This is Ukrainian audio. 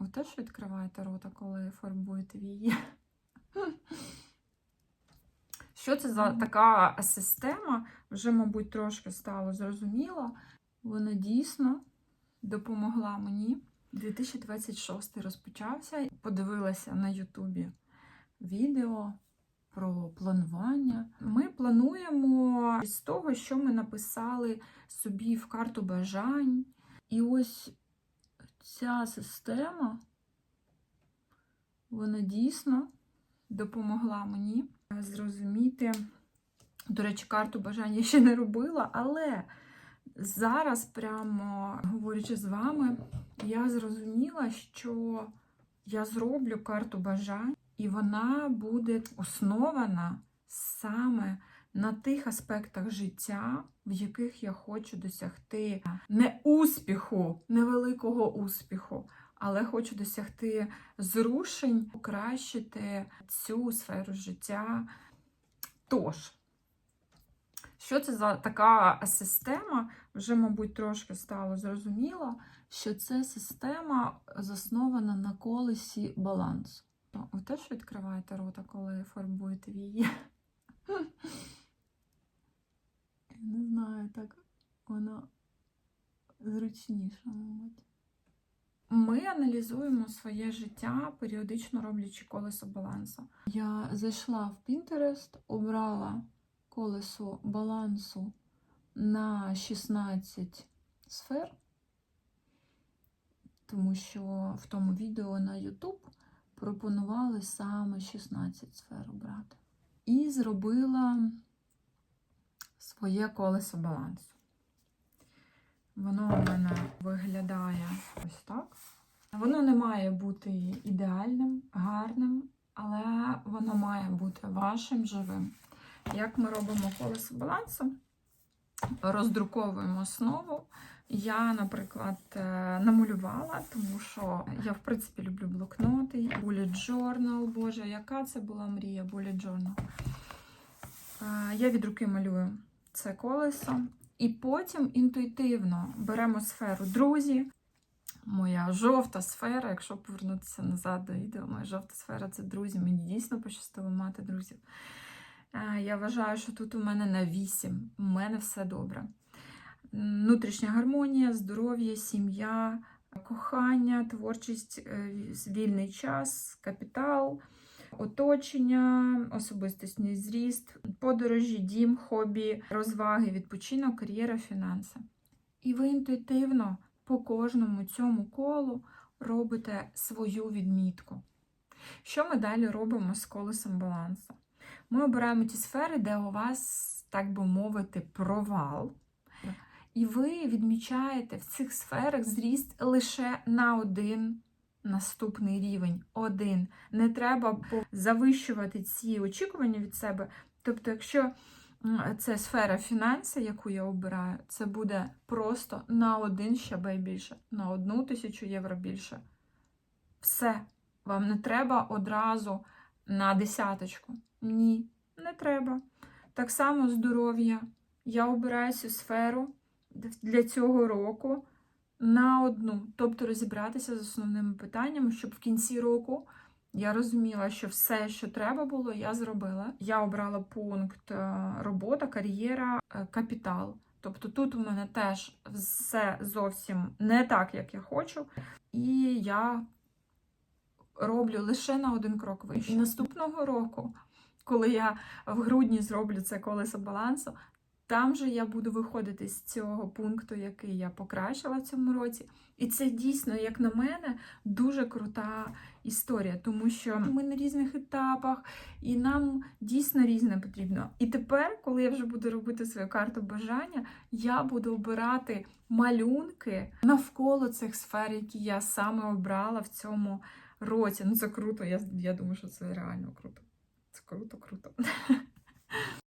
Ви теж відкриваєте рота, коли фарбуєте вії? Що це за така система? Вже, мабуть, трошки стало зрозуміло. Вона дійсно допомогла мені. 2026 розпочався. Подивилася на Ютубі відео про планування. Ми плануємо з того, що ми написали собі в карту бажань. І ось ця система, вона дійсно допомогла мені зрозуміти. До речі, карту бажань я ще не робила, але зараз, прямо говорячи з вами, я зрозуміла, що я зроблю карту бажань, і вона буде основана саме на тих аспектах життя, в яких я хочу досягти не успіху, невеликого успіху, але хочу досягти зрушень, покращити цю сферу життя. Тож, що це за така система? Вже, мабуть, трошки стало зрозуміло, що це система заснована на колесі балансу. Теж відкриваєте рота, коли фарбуєте вії? Я не знаю, так воно зручніше, мабуть. Ми аналізуємо своє життя, періодично роблячи колесо балансу. Я зайшла в Pinterest, обрала колесо балансу на 16 сфер, тому що в тому відео на YouTube пропонували саме 16 сфер обрати. І зробила своє колесо балансу. Воно у мене виглядає ось так. Воно не має бути ідеальним, гарним, але воно має бути вашим живим. Як ми робимо колесо балансу? Роздруковуємо основу. Я, наприклад, е, намалювала, тому що я, в принципі, люблю блокноти, bullet journal, боже, яка це була мрія, bullet journal. Е, Я від руки малюю це колесо. І потім інтуїтивно беремо сферу друзі. Моя жовта сфера, якщо повернутися назад до відео, моя жовта сфера це друзі. Мені дійсно пощастило мати друзів. Е, Я вважаю, що тут у мене на 8. У мене все добре. Внутрішня гармонія, здоров'я, сім'я, кохання, творчість, е, вільний час, капітал, оточення, особистісний зріст, подорожі, дім, хобі, розваги, відпочинок, кар'єра, фінанси. І ви інтуїтивно по кожному цьому колу робите свою відмітку. Що ми далі робимо з колесом балансу? Ми обираємо ті сфери, де у вас, так би мовити, провал. І ви відмічаєте в цих сферах зріст лише на один наступний рівень. Один. Не треба завищувати ці очікування від себе. Тобто, якщо це сфера фінансів, яку я обираю, це буде просто на один щабель більше, на одну тисячу євро більше. Все. Вам не треба одразу на десяточку. Ні, не треба. Так само здоров'я. Я обираю цю сферу для цього року на одну. Тобто розібратися з основними питаннями, щоб в кінці року я розуміла, що все, що треба було, я зробила. Я обрала пункт е, робота, кар'єра, е, капітал. Тобто тут у мене теж все зовсім не так, як я хочу. І я роблю лише на один крок вище. І наступного року, коли я в грудні зроблю це колесо балансу, там же я буду виходити з цього пункту, який я покращила в цьому році. І це дійсно, як на мене, дуже крута історія, тому що ми на різних етапах, і нам дійсно різне потрібно. І тепер, коли я вже буду робити свою карту бажання, я буду обирати малюнки навколо цих сфер, які я саме обрала в цьому році. Ну, це круто. Я, я думаю, що це реально круто. Це круто, круто.